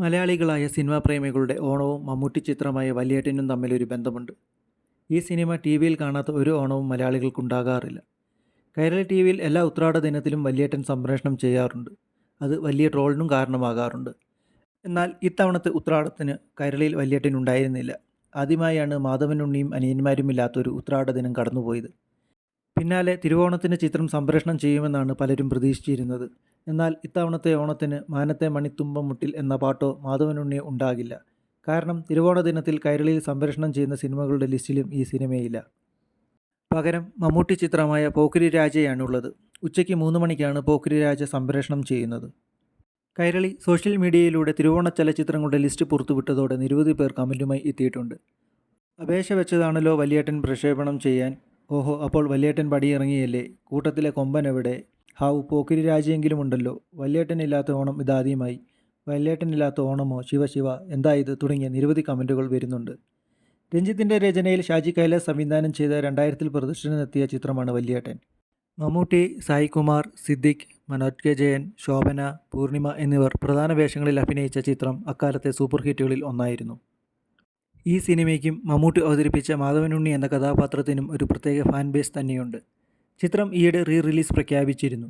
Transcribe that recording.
മലയാളികളായ സിനിമാ പ്രേമികളുടെ ഓണവും മമ്മൂട്ടി ചിത്രമായ വലിയേട്ടനും തമ്മിലൊരു ബന്ധമുണ്ട്. ഈ സിനിമ ടി വിയിൽ കാണാത്ത ഒരു ഓണവും മലയാളികൾക്കുണ്ടാകാറില്ല. കേരള ടി വിയിൽ എല്ലാ ഉത്രാട ദിനത്തിലും വലിയേട്ടൻ സംപ്രേഷണം ചെയ്യാറുണ്ട്. അത് വലിയ ട്രോളിനും കാരണമാകാറുണ്ട്. എന്നാൽ ഇത്തവണത്തെ ഉത്രാടത്തിന് കൈരളിയിൽ വലിയേട്ടൻ ഉണ്ടായിരുന്നില്ല. ആദ്യമായാണ് മാധവനുണ്ണിയും അനിയന്മാരും ഇല്ലാത്തൊരു ഉത്രാട ദിനം കടന്നുപോയത്. പിന്നാലെ തിരുവോണത്തിന് ചിത്രം സംപ്രേഷണം ചെയ്യുമെന്നാണ് പലരും പ്രതീക്ഷിച്ചിരുന്നത്. എന്നാൽ ഇത്തവണത്തെ ഓണത്തിന് മാനത്തെ മണിത്തുമ്പം മുട്ടിൽ എന്ന പാട്ടോ മാധവനുണ്ണി ഉണ്ടാകില്ല. കാരണം തിരുവോണ ദിനത്തിൽ കൈരളിയിൽ സംപ്രേഷണം ചെയ്യുന്ന സിനിമകളുടെ ലിസ്റ്റിലും ഈ സിനിമയില്ല. പകരം മമ്മൂട്ടി ചിത്രമായ പോക്കിരി രാജയാണുള്ളത്. ഉച്ചയ്ക്ക് മൂന്ന് മണിക്കാണ് പോക്കിരി രാജ സംപ്രേഷണം ചെയ്യുന്നത്. കൈരളി സോഷ്യൽ മീഡിയയിലൂടെ തിരുവോണ ചലച്ചിത്രങ്ങളുടെ ലിസ്റ്റ് പുറത്തുവിട്ടതോടെ നിരവധി പേർ കമന്റുമായി എത്തിയിട്ടുണ്ട്. അപേക്ഷ വെച്ചതാണല്ലോ വലിയേട്ടൻ പ്രക്ഷേപണം ചെയ്യാൻ. ഓഹോ അപ്പോൾ വലിയേട്ടൻ പടിയിറങ്ങിയല്ലേ? കൂട്ടത്തിലെ കൊമ്പൻ എവിടെ? ഹാവു പോക്കിരി രാജയെങ്കിലും ഉണ്ടല്ലോ. വല്യേട്ടനില്ലാത്ത ഓണം ഇതാദ്യമായി. വല്യേട്ടനില്ലാത്ത ഓണമോ? ശിവ ശിവ എന്താ ഇത്? തുടങ്ങിയ നിരവധി കമന്റുകൾ വരുന്നുണ്ട്. രഞ്ജിത്തിന്റെ രചനയിൽ ഷാജി കൈലാസ് സംവിധാനം ചെയ്ത രണ്ടായിരത്തിൽ പ്രദർശനത്തിനെത്തിയ ചിത്രമാണ് വല്യേട്ടൻ. മമ്മൂട്ടി സായികുമാർ സിദ്ദിഖ് മനോജ് കെ ജയൻ ശോഭന പൂർണിമ എന്നിവർ പ്രധാന വേഷങ്ങളിൽ അഭിനയിച്ച ചിത്രം അക്കാലത്തെ സൂപ്പർ ഹിറ്റുകളിൽ ഒന്നായിരുന്നു. ഈ സിനിമയ്ക്കും മമ്മൂട്ടി അവതരിപ്പിച്ച മാധവനുണ്ണി എന്ന കഥാപാത്രത്തിനും ഒരു പ്രത്യേക ഫാൻ ബേസ് തന്നെയുണ്ട്. ചിത്രം ഈയിടെ റീ റിലീസ് പ്രഖ്യാപിച്ചിരുന്നു.